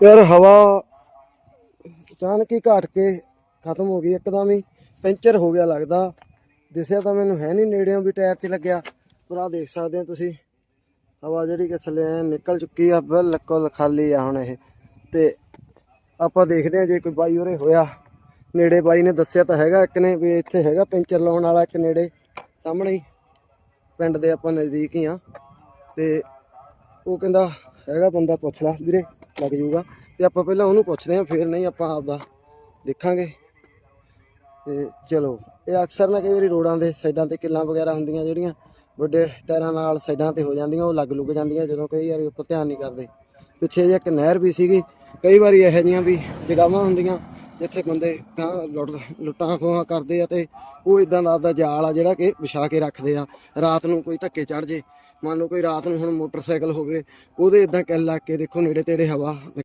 ਯਾਰ ਹਵਾ ਅਚਾਨਕ ਹੀ ਘਟ ਕੇ ਖਤਮ ਹੋ ਗਈ, ਇੱਕਦਮ ਹੀ ਪੈਂਚਰ ਹੋ ਗਿਆ ਲੱਗਦਾ। ਦਿਸਿਆ ਤਾਂ ਮੈਨੂੰ ਹੈ ਨਹੀਂ ਨੇੜਿਓਂ ਵੀ ਟਾਇਰ 'ਚ ਲੱਗਿਆ, ਪਰ ਆ ਦੇਖ ਸਕਦੇ ਹੋ ਤੁਸੀਂ, ਹਵਾ ਜਿਹੜੀ ਕਿ ਥੱਲੇ ਐਂ ਨਿਕਲ ਚੁੱਕੀ ਆ, ਬਿਲਕੁਲ ਖਾਲੀ ਆ ਹੁਣ ਇਹ। ਤੇ ਆਪਾਂ ਦੇਖਦੇ ਹਾਂ ਜੇ ਕੋਈ ਬਾਈ ਉਰੇ ਹੋਇਆ। ਨੇੜੇ ਬਾਈ ਨੇ ਦੱਸਿਆ ਤਾਂ ਹੈਗਾ ਇੱਕ ਨੇ ਵੀ ਇੱਥੇ ਹੈਗਾ ਪੈਂਚਰ ਲਾਉਣ ਵਾਲਾ ਇੱਕ ਨੇੜੇ ਸਾਹਮਣੇ ਹੀ, ਪਿੰਡ ਦੇ ਆਪਾਂ ਨਜ਼ਦੀਕ ਹੀ ਆ। ਤੇ ਉਹ ਕਹਿੰਦਾ ਹੈਗਾ ਬੰਦਾ ਪੁੱਛ ਲੈ ਵੀਰੇ। ਲੱਗ ਜਾਊਗਾ ਤੇ ਆਪਾਂ ਪਹਿਲਾਂ ਉਹਨੂੰ ਪੁੱਛਦੇ ਹਾਂ, ਫਿਰ ਨਹੀਂ ਆਪਾਂ ਆਪਦਾ ਦੇਖਾਂਗੇ। ਤੇ ਚਲੋ, ਇਹ ਅਕਸਰ ਨਾ ਕਈ ਵਾਰੀ ਰੋਡਾਂ ਦੇ ਸਾਈਡਾਂ ਤੇ ਕਿੱਲਾਂ ਵਗੈਰਾ ਹੁੰਦੀਆਂ ਜਿਹੜੀਆਂ ਵੱਡੇ ਟਾਇਰਾਂ ਨਾਲ ਸਾਈਡਾਂ ਤੇ ਹੋ ਜਾਂਦੀਆਂ, ਉਹ ਲੱਗ ਲੁੱਗ ਜਾਂਦੀਆਂ ਜਦੋਂ ਕਈ ਵਾਰੀ ਆਪਾਂ ਧਿਆਨ ਨਹੀਂ ਕਰਦੇ। ਪਿੱਛੇ ਜੇ ਇੱਕ ਨਹਿਰ ਵੀ ਸੀਗੀ, ਕਈ ਵਾਰੀ ਇਹੋ ਜਿਹੀਆਂ ਵੀ ਜਗਾਵਾਂ ਹੁੰਦੀਆਂ ਜਿੱਥੇ ਬੰਦੇ ਲੁੱਟ ਲੁੱਟਾਂ ਖੋਹਾਂ ਕਰਦੇ ਆ ਤੇ ਉਹ ਇਦਾਂ ਦਾ ਆਪਦਾ ਜਾਲ ਆ ਜਿਹੜਾ ਕਿ ਵਿਛਾ ਕੇ ਰੱਖਦੇ ਆ। ਰਾਤ ਨੂੰ ਕੋਈ ਧੱਕੇ ਚੜ ਜੇ। ਮੰਨ ਲਓ ਕੋਈ ਰਾਤ ਨੂੰ ਹੁਣ ਮੋਟਰਸਾਈਕਲ ਹੋਵੇ, ਉਹਦੇ ਇਦਾਂ ਕਿੱਲ ਲੱਗ ਕੇ ਦੇਖੋ ਨੇੜੇ ਤੇੜੇ ਹਵਾ